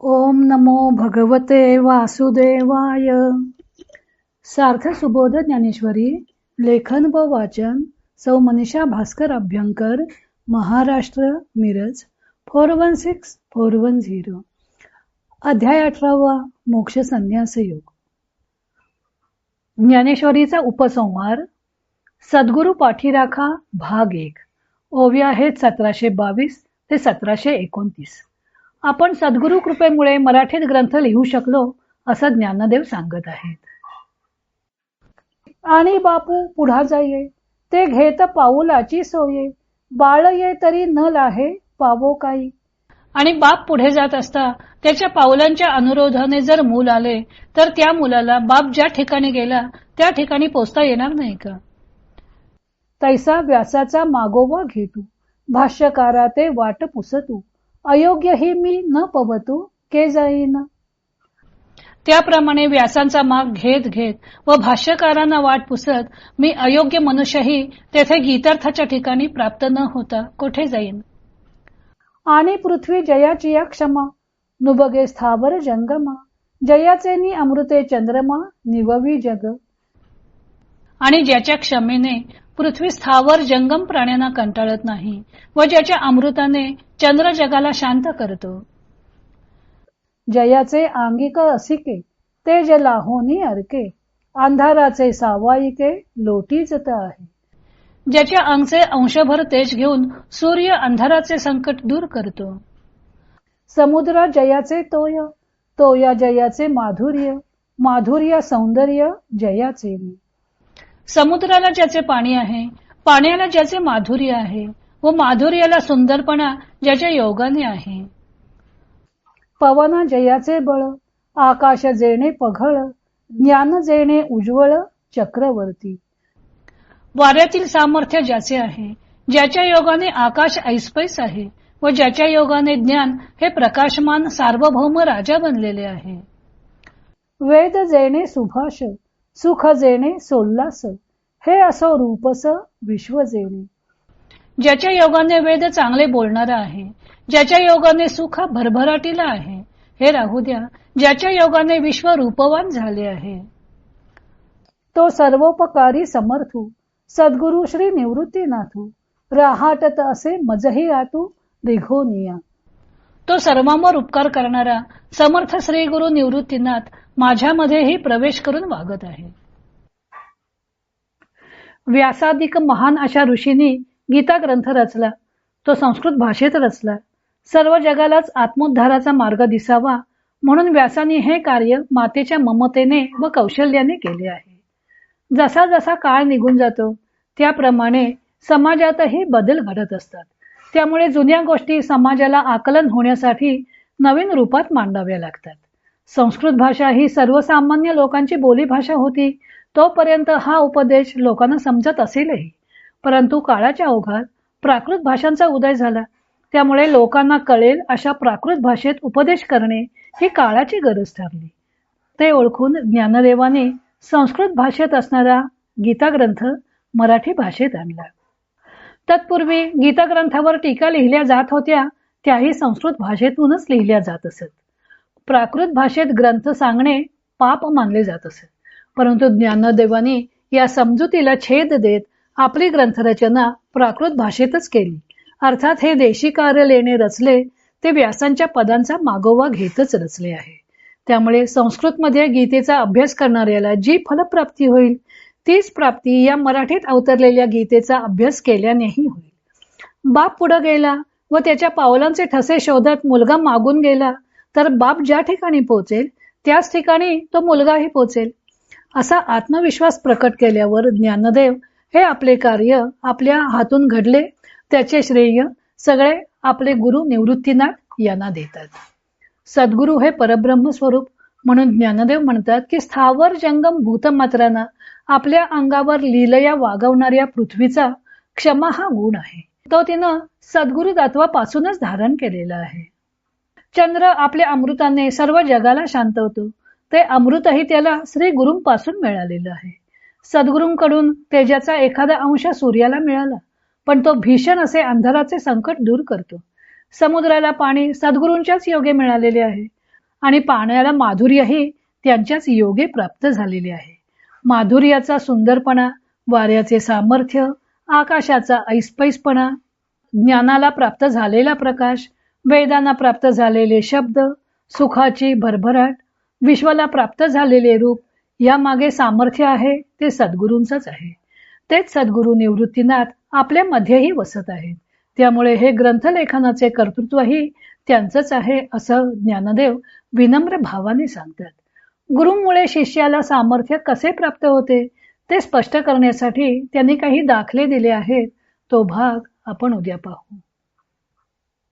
ओम नमो भगवते वासुदेवाय. सार्थ सुबोध ज्ञानेश्वरी लेखन व वाचन सौ Manisha Bhaskar Abhyankar Maharashtra Miraj four one six four one zero. अध्याय अठरावा मोक्ष संन्यास योग. ज्ञानेश्वरीचा उपसंहार सद्गुरु पाठीराखा भाग एक. ओव्या आहेत सतराशे बावीस ते सतराशे एकोणतीस. आपण सद्गुरु कृपेमुळे मराठीत ग्रंथ लिहू शकलो असं ज्ञानदेव सांगत आहेत. आणि बापू पुढा जाईये ते घेत पाऊलाची सोये बाळ ये तरी न लाहे पावो काही. आणि बाप पुढे जात असता त्याच्या पावलांच्या अनुरोधाने जर मूल आले तर त्या मुलाला बाप ज्या ठिकाणी गेला त्या ठिकाणी पोचता येणार नाही का? तैसा व्यासाचा मागोवा घेतू भाष्यकारा ते वाट पुसतू अयोग्य ही मी न पवतू के जाईन त्याप्रमाणे व्यासांचा माग घेत घेत व भाष्यकारांना वाट पुसत मी अयोग्य मनुष्यही तेथे गीतार्थाच्या ठिकाणी प्राप्त न होता कोठे जाईन? आणि पृथ्वी जयाची या क्षमा नुबगे स्थावर जंगमा जयाचे नि अमृते चंद्रमा निववी जग. आणि ज्याच्या क्षमेने पृथ्वी स्थावर जंगम प्राण्यांना कंटाळत नाही व ज्याच्या अमृताने चंद्र जगाला शांत करतो. जयाचे आंगिक असिके ते जलाहोनी अर्के अंधाराचे सावाईके लोटीजत आहे. ज्याच्या अंगचे अंशभर तेज घेऊन सूर्य अंधाराचे संकट दूर करतो. समुद्र जयाचे तोय तोया जयाचे माधुर्य माधुर्य सौंदर्य जयाचे. समुद्राला ज्याचे पाणी आहे पाण्याला ज्याचे माधुर्य आहे व माधुर्याला सुंदरपणा ज्याच्या योगाने आहे. पवन जयाचे बळ आकाश जेणे पघळ ज्ञान जेणे उज्ज्वल चक्रवर्ती. वाऱ्यातील सामर्थ्य ज्याचे आहे ज्याच्या योगाने आकाश ऐसपैस आहे व ज्याच्या योगाने ज्ञान हे प्रकाशमान सार्वभौम राजा बनलेले आहे. वेद जेणे सुभाष सुख जेणे सोल्लास हे असो रूपस विश्व जेणे. ज्याच्या योगाने वेद चांगले बोलणारा आहे ज्याच्या योगाने सुख भरभराटीला आहे हे राहू द्या ज्याच्या योगाने विश्व रूपवान झाले आहे. तो सर्वोपकारी समर्थू सद्गुरु श्री निवृत्तीनाथू राहाटत असे मजही आतू रिघोनिया. तो सर्वांवर उपकार करणारा समर्थ श्री गुरु निवृत्तीनाथ माझ्यामध्येही प्रवेश करून वागत आहे. व्यासाधिक महान अशा ऋषींनी गीता ग्रंथ रचला. तो संस्कृत भाषेत रचला. सर्व जगालाच आत्मोद्धाराचा मार्ग दिसावा म्हणून व्यासाने हे कार्य मातेच्या ममतेने व कौशल्याने केले आहे. जसा जसा काळ निघून जातो त्याप्रमाणे समाजातही बदल घडत असतात. त्यामुळे जुन्या गोष्टी समाजाला आकलन होण्यासाठी नवीन रूपात मांडाव्या लागतात. संस्कृत भाषा ही सर्वसामान्य लोकांची बोलीभाषा होती तोपर्यंत हा उपदेश लोकांना समजत असेलही. परंतु काळाच्या ओघात प्राकृत भाषांचा उदय झाला. त्यामुळे लोकांना कळेल अशा प्राकृत भाषेत उपदेश करणे ही काळाची गरज ठरली. ते ओळखून ज्ञानदेवाने संस्कृत भाषेत असणारा गीता ग्रंथ मराठी भाषेत आणला. तत्पूर्वी गीता ग्रंथावर टीका लिहिल्या जात होत्या त्याही संस्कृत भाषेतूनच लिहिल्या जात असत. प्राकृत भाषेत ग्रंथ सांगणे पाप मानले जात असत. परंतु ज्ञानदेवाने या समजुतीला छेद देत आपली ग्रंथरचना प्राकृत भाषेतच केली. अर्थात हे देशी कार्य लेणे रचले ते व्यासांच्या पदांचा मागोवा घेतच रचले आहे. त्यामुळे संस्कृतमध्ये गीतेचा अभ्यास करणाऱ्याला जी फलप्राप्ती होईल तीच प्राप्ती या मराठीत अवतरलेल्या गीतेचा अभ्यास केल्यानेही होईल. बाप पुढे गेला व त्याच्या पावलांचे ठसे शोधत मुलगा मागून गेला तर बाप ज्या ठिकाणी पोहोचेल त्याच ठिकाणी तो मुलगाही पोहोचेल. असा आत्मविश्वास प्रकट केल्यावर ज्ञानदेव हे आपले कार्य आपल्या हातून घडले त्याचे श्रेय सगळे आपले गुरु निवृत्तीनाथ यांना देतात. सद्गुरु हे परब्रह्म स्वरूप म्हणून ज्ञानदेव म्हणतात की स्थावर जंगम भूतमात्रांना आपल्या अंगावर लिलया वागवणाऱ्या पृथ्वीचा क्षमा हा गुण आहे. तो तिनं सद्गुरु तत्वापासूनच धारण केलेला आहे. चंद्र आपल्या अमृताने सर्व जगाला शांतवतो. ते अमृतही त्याला श्री गुरुंपासून मिळालेलं आहे. सद्गुरूंकडून तेजाचा एखादा अंश सूर्याला मिळाला पण तो भीषण असे अंधाराचे संकट दूर करतो. समुद्राला पाणी सद्गुरूंच्याच योगे मिळालेले आहे आणि पाण्याला माधुर्यही त्यांच्याच योगे प्राप्त झालेले आहे. माधुर्याचा सुंदरपणा वाऱ्याचे सामर्थ्य आकाशाचा ऐसपैसपणा ज्ञानाला प्राप्त झालेला प्रकाश वेदांना प्राप्त झालेले शब्द सुखाची भरभराट विश्वाला प्राप्त झालेले रूप यामागे सामर्थ्य आहे ते सद्गुरूंचंच आहे. तेच सद्गुरू निवृत्तीनाथ आपल्या मध्येही वसत आहेत. त्यामुळे हे ग्रंथलेखनाचे कर्तृत्वही त्यांचंच आहे असं ज्ञानदेव विनम्र भावाने सांगतात. गुरुमुळे शिष्याला सामर्थ्य कसे प्राप्त होते ते स्पष्ट करण्यासाठी त्यांनी काही दाखले दिले आहेत. तो भाग आपण उद्या पाहू.